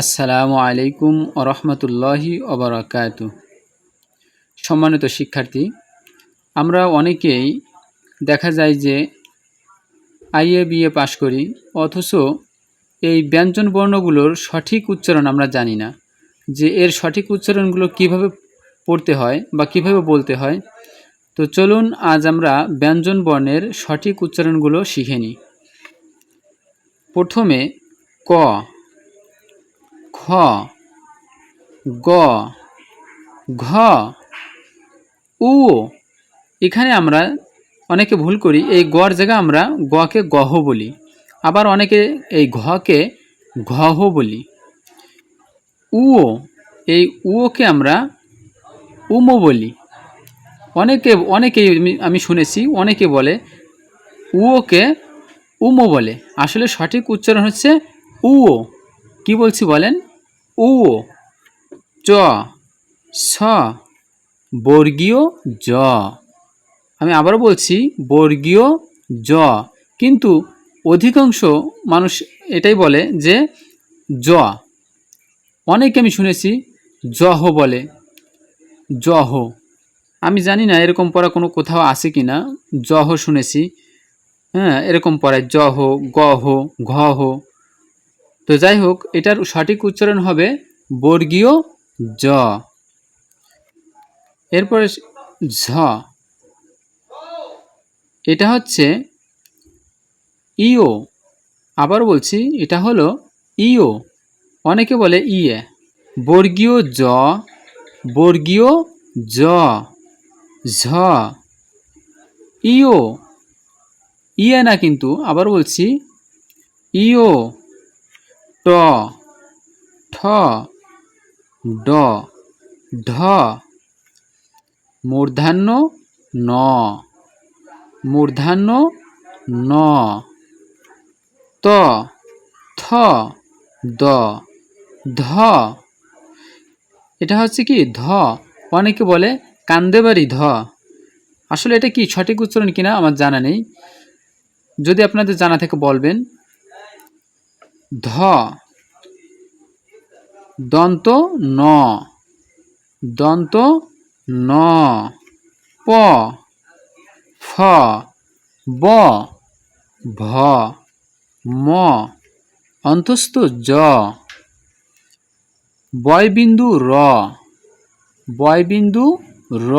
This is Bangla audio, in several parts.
আসসালামু আলাইকুম রহমতুল্লাহি অবরাকাত সম্মানিত শিক্ষার্থী, আমরা অনেকেই দেখা যায় যে আইএ বিএ পাশ করি, অথচ এই ব্যঞ্জন বর্ণগুলোর সঠিক উচ্চারণ আমরা জানি না। যে এর সঠিক উচ্চারণগুলো কীভাবে পড়তে হয় বা কীভাবে বলতে হয়, তো চলুন আজ আমরা ব্যঞ্জন বর্ণের সঠিক উচ্চারণগুলো শিখে নিই। প্রথমে ক গ, ঘ, উ। এখানে আমরা অনেকে ভুল করি। এই গর জায়গায় আমরা গকে গহ বলি। আবার অনেকে এই ঘকে ঘহ বলি। উও এই উওকে আমরা উমো বলি। অনেকে অনেকে আমি শুনেছি, অনেকে বলে উওকে উমো বলে। আসলে সঠিক উচ্চারণ হচ্ছে উও কি বলছি বলেন? উ, চ, স, বর্গীয় জ। আমি আবারও বলছি, বর্গীয় জ। কিন্তু অধিকাংশ মানুষ এটাই বলে যে জ। অনেকে আমি শুনেছি জহ বলে। জহ। আমি জানি না এরকম পড়া কোনো কোথাও আছে কি না জহ শুনেছি। হ্যাঁ এরকম পড়ায় জহ, গহ, ঘহ। তো যাই হোক এটার সঠিক উচ্চারণ হবে বর্গীয় জ। এরপরে ঝ। এটা হচ্ছে ইও। আবার বলছি, এটা হলো ইও। অনেকে বলে ইয়ে। বর্গীয় জ বর্গীয় জ, ঝ। ইও। ইয়ে না কিন্তু, আবার বলছি ইও। ট ঠ, ড ঢ মূর্ধান্য ন মূর্ধান্য ন, ত, থ, দ, ধ। এটা হচ্ছে কি? ধ। অনেকে বলে কান্দেবাড়ি ধ। আসলে এটা কি সঠিক উচ্চারণ কিনা আমার জানা নেই। যদি আপনাদের জানা থেকে বলবেন ধ। দন্ত ন। দন্ত ন। প। ফ। ব। ভ। ম। অন্তস্থ জ। বয়বিন্দু র। বয়বিন্দু র।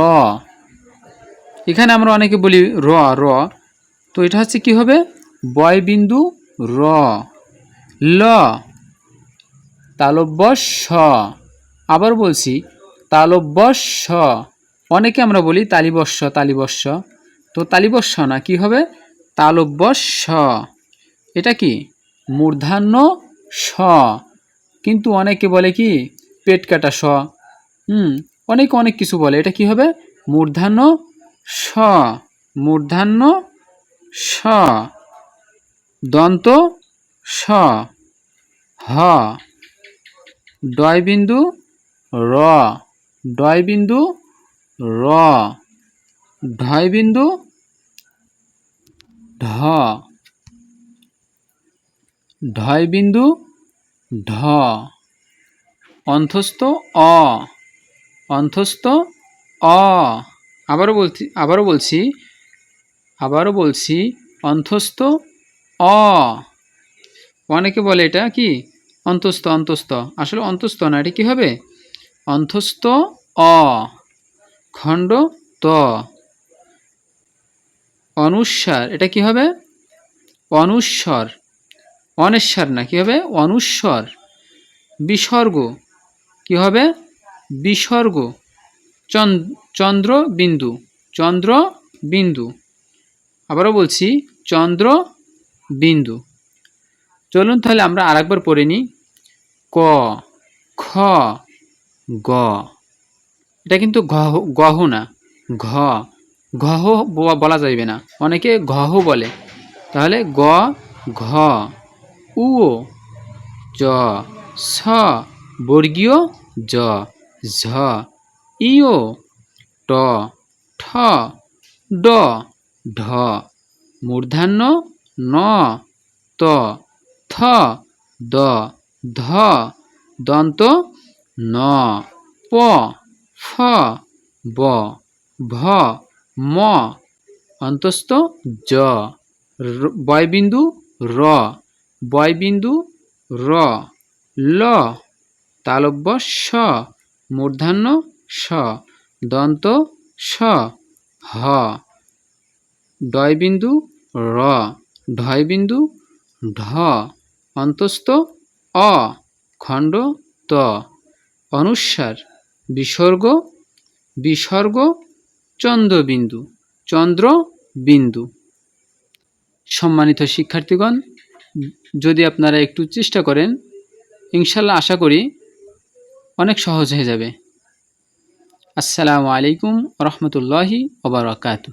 এখানে আমরা অনেকে বলি র র। তো এটা হচ্ছে কি হবে? বয়বিন্দু র। ল। তালব্যস আবার বলছি তালব্যস অনেকে আমরা বলি তালিবস্য তালিবস্য তো তালিবস্য না, কি হবে? তালব্যস এটা কি? মূর্ধান্য স। কিন্তু অনেকে বলে কি? পেট কাটা স। হুম, অনেকে অনেক কিছু বলে। এটা কি হবে? মূর্ধান্য স। মূর্ধান্য স। দন্ত স, হ ডয় বিন্দু র ডয় বিন্দু র ঢয় বিন্দু ঢ ঢয় বিন্দু ঢ অন্থস্থ অ অন্থস্থ অ, আবারও বলছি আবারও বলছি আবারও বলছি অন্থস্থ অ অনেকে বলে এটা কি? অন্তস্থ অন্তস্থ। আসলে অন্তস্থ না, এটা কী হবে? অন্তস্থ, অ। খণ্ড, ত। অনুস্বার, এটা কি হবে? অনুস্বর। অনেশ্বর না, কি হবে? অনুস্বর। বিসর্গ, কি হবে? বিসর্গ। চন্দ্র বিন্দু চন্দ্র বিন্দু আবারও বলছি চন্দ্র বিন্দু চলুন তাহলে আমরা আরেকবার পড়ে নিই। ক, খ, গ। এটা কিন্তু গহ গহ না। ঘ, ঘহ বলা যাইবে না। অনেকে ঘহ বলে। তাহলে গ, ঘ, উ, জ, স, বর্গীয় জ, ঝ ইও ট, ঠ, ড, ঢ মূর্ধান্য ন, ত। থ, দ, ধ, দন্ত, ন, প, ফ, ব, ভ, ম, অন্তস্থ জ বয়বিন্দু র বয়বিন্দু র, ল, তালব্য স মূর্ধান্য স, দন্ত স, হ, ডয়বিন্দু র ঢয়বিন্দু ঢ অন্তস্থ অ, খণ্ড ত। অনুস্বার বিসর্গ বিসর্গ, চন্দ্রবিন্দু চন্দ্রবিন্দু। সম্মানিত শিক্ষার্থীগণ, যদি আপনারা একটু চেষ্টা করেন, ইনশাল্লাহ আশা করি অনেক সহজ হয়ে যাবে। আসসালামু আলাইকুম রহমতুল্লাহি ওবরাকাতু